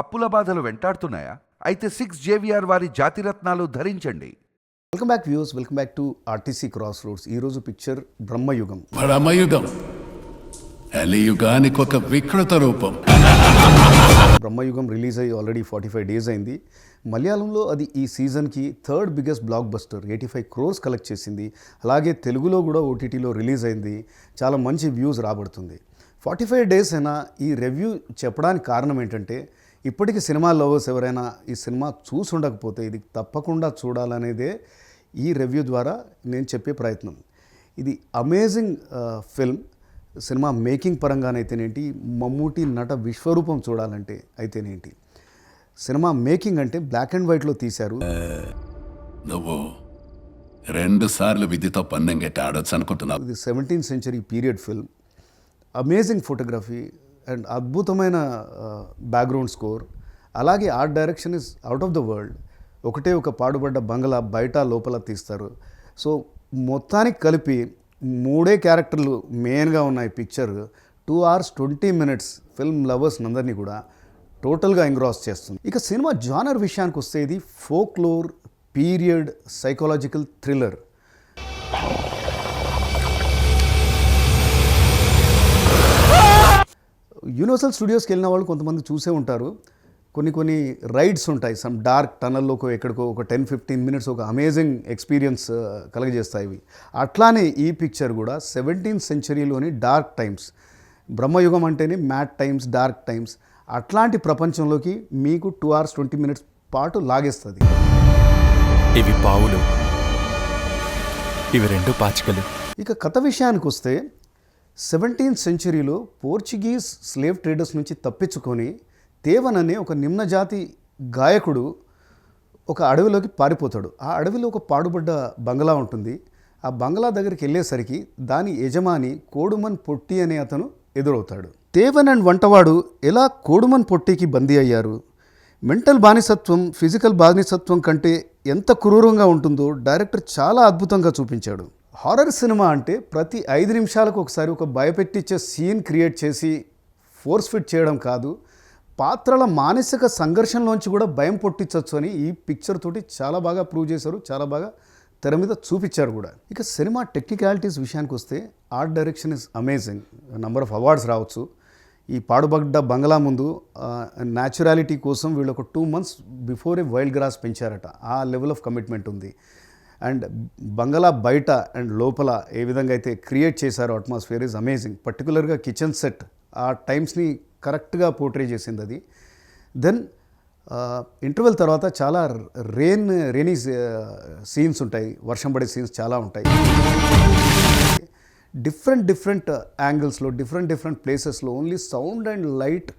అప్పుల బాధలు వెంటాడుతున్నాయా? అయితే సిక్స్ జేవిఆర్ వారి జాతిరత్నాలు ధరించండి. Welcome back views welcome back to RTC cross roads ఈరోజు పిక్చర్ బ్రహ్మయుగం. పరమయుగం కలియుగానికి ఒక వికృత రూపం. బ్రహ్మయుగం రిలీజ్ అయ్యి ఆల్రెడీ ఫార్టీ ఫైవ్ డేస్ అయింది. మలయాళంలో అది ఈ సీజన్కి third biggest blockbuster eighty five crores collect చేసింది. అలాగే తెలుగులో కూడా ఓటీటీలో రిలీజ్ అయింది. చాలా మంచి వ్యూస్ రాబడుతుంది. ఫార్టీ ఫైవ్ డేస్ అయినా ఈ రివ్యూ చెప్పడానికి కారణం ఏంటంటే ఇప్పటికీ సినిమా లవర్స్ ఎవరైనా ఈ సినిమా చూసి ఉండకపోతే ఇది తప్పకుండా చూడాలనేదే ఈ రివ్యూ ద్వారా నేను చెప్పే ప్రయత్నం. ఇది అమేజింగ్ ఫిల్మ్. సినిమా మేకింగ్ పరంగానైతేనేంటి మమ్మూటి నట విశ్వరూపం చూడాలంటే అయితేనేంటి. సినిమా మేకింగ్ అంటే బ్లాక్ అండ్ వైట్లో తీశారు. నువ్వు రెండు సార్లు విధితో పన్నెం గట్టి ఆడొచ్చు అనుకుంటున్నావు ఇది seventeen century period film. Amazing photography and అద్భుతమైన బ్యాక్గ్రౌండ్ స్కోర్ అలాగే art direction is out of the world ఒకటే ఒక పాడుబడ్డ బంగ్లా బయట లోపల తీస్తారు. సో మొత్తానికి కలిపి మూడే క్యారెక్టర్లు మెయిన్గా ఉన్నాయి picture two hours twenty minutes film lovers అందరినీ కూడా టోటల్గా ఎంగ్రాస్ చేస్తుంది. ఇక సినిమా జానర్ విషయానికి వస్తే ఇది folklore period psychological thriller universal స్టూడియోస్కి వెళ్ళిన వాళ్ళు కొంతమంది చూసే ఉంటారు. కొన్ని కొన్ని రైడ్స్ ఉంటాయి. సమ్ డార్క్ టనల్లోకో ఎక్కడికో ఒక టెన్ ఫిఫ్టీన్ మినిట్స్ ఒక అమేజింగ్ ఎక్స్పీరియన్స్ కలగజేస్తాయి ఇవి. అట్లానే ఈ పిక్చర్ కూడా సెవెంటీన్త్ సెంచరీలోని డార్క్ టైమ్స్. బ్రహ్మయుగం అంటేనే మ్యాట్ టైమ్స్ డార్క్ టైమ్స్. అట్లాంటి ప్రపంచంలోకి మీకు టూ అవర్స్ ట్వంటీ మినిట్స్ పాటు లాగేస్తుంది. ఇవి పావులు. ఇవి రెండు పాచికలు. ఇక కథ విషయానికి వస్తే సెవెంటీన్త్ సెంచరీలో పోర్చుగీస్ స్లేవ్ ట్రేడర్స్ నుంచి తప్పించుకొని తేవన్ అనే ఒక నిమ్నజాతి గాయకుడు ఒక అడవిలోకి పారిపోతాడు. ఆ అడవిలో ఒక పాడుబడ్డ బంగ్లా ఉంటుంది. ఆ బంగ్లా దగ్గరికి వెళ్ళేసరికి దాని యజమాని కోడుమన్ పొట్టి అనే అతను ఎదురవుతాడు. తేవన్ అండ్ వంటవాడు ఎలా కోడుమన్ పొట్టికి బందీ అయ్యారు? మెంటల్ బానిసత్వం ఫిజికల్ బానిసత్వం కంటే ఎంత క్రూరంగా ఉంటుందో డైరెక్టర్ చాలా అద్భుతంగా చూపించాడు. హారర్ సినిమా అంటే ప్రతి ఐదు నిమిషాలకు ఒకసారి ఒక భయపెట్టించే సీన్ క్రియేట్ చేసి ఫోర్స్ ఫిట్ చేయడం కాదు పాత్రల మానసిక సంఘర్షణలోంచి కూడా భయం పొట్టించవచ్చు అని ఈ పిక్చర్ తోటి చాలా బాగా ప్రూవ్ చేశారు చాలా బాగా తెర మీద చూపించారు కూడా. ఇక సినిమా టెక్నికాలిటీస్ విషయానికి వస్తే art direction is amazing number of awards రావచ్చు. ఈ పాడుబడ్డ బంగ్లా ముందు న్యాచురాలిటీ కోసం వీళ్ళు ఒక two months before a wild grass పెంచారట. ఆ లెవెల్ ఆఫ్ కమిట్మెంట్ ఉంది. అండ్ బంగ్లా బయట అండ్ లోపల ఏ విధంగా అయితే క్రియేట్ చేశారో అట్మాస్ఫియర్ ఈజ్ అమేజింగ్. పర్టికులర్గా కిచెన్ సెట్ ఆ టైమ్స్ని కరెక్ట్గా పోర్ట్రే చేసింది అది. దెన్ ఇంటర్వెల్ తర్వాత చాలా రెయిన్ రెయినీ సీన్స్ ఉంటాయి. వర్షం పడే సీన్స్ చాలా ఉంటాయి. డిఫరెంట్ డిఫరెంట్ యాంగిల్స్లో డిఫరెంట్ డిఫరెంట్ ప్లేసెస్లో ఓన్లీ సౌండ్ అండ్ లైట్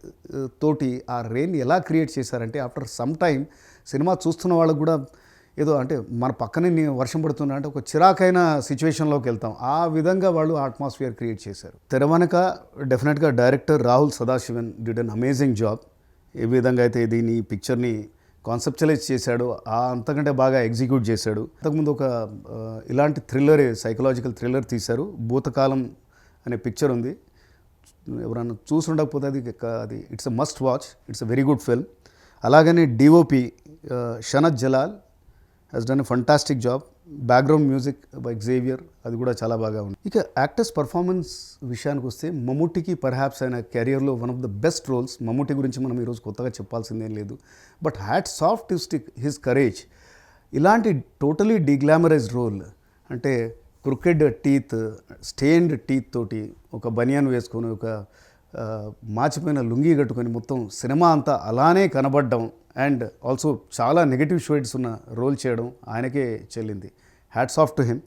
తోటి ఆ రెయిన్ ఎలా క్రియేట్ చేశారంటే ఆఫ్టర్ సమ్ టైం సినిమా చూస్తున్న వాళ్ళకు కూడా ఏదో అంటే మన పక్కనే వర్షం పడుతున్నా అంటే ఒక చిరాకైన సిచ్యువేషన్లోకి వెళ్తాం. ఆ విధంగా వాళ్ళు అట్మాస్ఫియర్ క్రియేట్ చేశారు. తెర వెనక డెఫినెట్గా director Rahul Sadasivan did an amazing job ఏ విధంగా అయితే దీని పిక్చర్ని కాన్సెప్చువలైజ్ చేశాడు ఆ అంతకంటే బాగా ఎగ్జిక్యూట్ చేశాడు. అంతకుముందు ఒక ఇలాంటి థ్రిల్లర్ సైకలాజికల్ థ్రిల్లర్ తీశారు. భూతకాలం అనే పిక్చర్ ఉంది. ఎవరన్నా చూసి ఉండకపోతే అది అది it's a must watch it's a very good film అలాగనే DOP Shehnad Jalal has done a fantastic job background music by Xavier అది కూడా చాలా బాగా ఉంది. ఇక యాక్టర్స్ పర్ఫార్మెన్స్ విషయానికి వస్తే మమ్ముటికి పర్హాప్స్ ఆయన కెరియర్లో one of the best roles Mammootty గురించి మనం ఈరోజు కొత్తగా చెప్పాల్సిందేం లేదు. But hat soft stick his courage ఇలాంటి టోటలీ డిగ్లామరైజ్ రోల్ అంటే క్రికెడ్ టీత్ స్టేన్డ్ టీత్ తోటి ఒక బనియాన్ వేసుకొని ఒక మాచిపోయిన లుంగీ కట్టుకొని మొత్తం సినిమా అంతా అలానే కనబడడం అండ్ ఆల్సో చాలా నెగిటివ్ షేడ్స్ ఉన్న రోల్ చేయడం ఆయనకే చెల్లింది. Hats off to him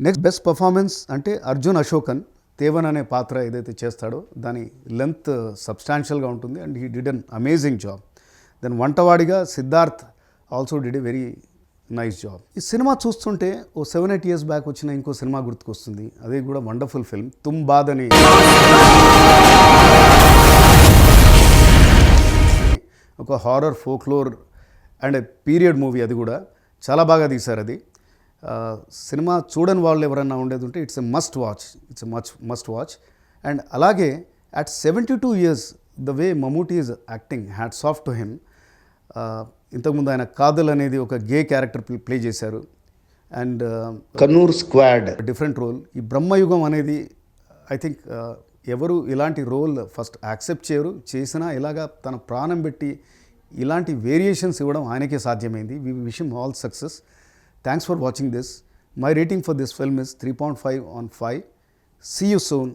next best performance అంటే అర్జున్ అశోకన్ తేవన్ అనే పాత్ర ఏదైతే చేస్తాడో దాని లెంత్ సబ్స్టాన్షియల్గా ఉంటుంది and he did an amazing job then వంటవాడిగా Siddharth also did a very nice job ఈ సినిమా చూస్తుంటే ఓ సెవెన్ ఎయిట్ ఇయర్స్ బ్యాక్ వచ్చిన ఇంకో సినిమా గుర్తుకొస్తుంది. అది కూడా వండర్ఫుల్ ఫిల్మ్ తుమ్ బాద్ అని ఒక horror folklore and period movie అది కూడా. చాలా బాగా తీశారు అది. సినిమా చూడని వాళ్ళు ఎవరన్నా ఉండేది ఉంటే it's a must watch it's a much must watch and అలాగే at seventy two years the way Mammootty is acting hats off to him ఇంతకుముందు ఆయన కాదల్ అనేది ఒక గే క్యారెక్టర్ ప్లే చేశారు. And Kannur squad. Different role ఈ బ్రహ్మయుగం అనేది I think ఎవరు ఇలాంటి రోల్ ఫస్ట్ యాక్సెప్ట్ చేయరు చేసినా ఇలాగా తన ప్రాణం పెట్టి ఇలాంటి వేరియేషన్స్ ఇవ్వడం ఆయనకే సాధ్యమైంది. We wish all success. Thanks for watching this my rating for this film is three point five on five see you soon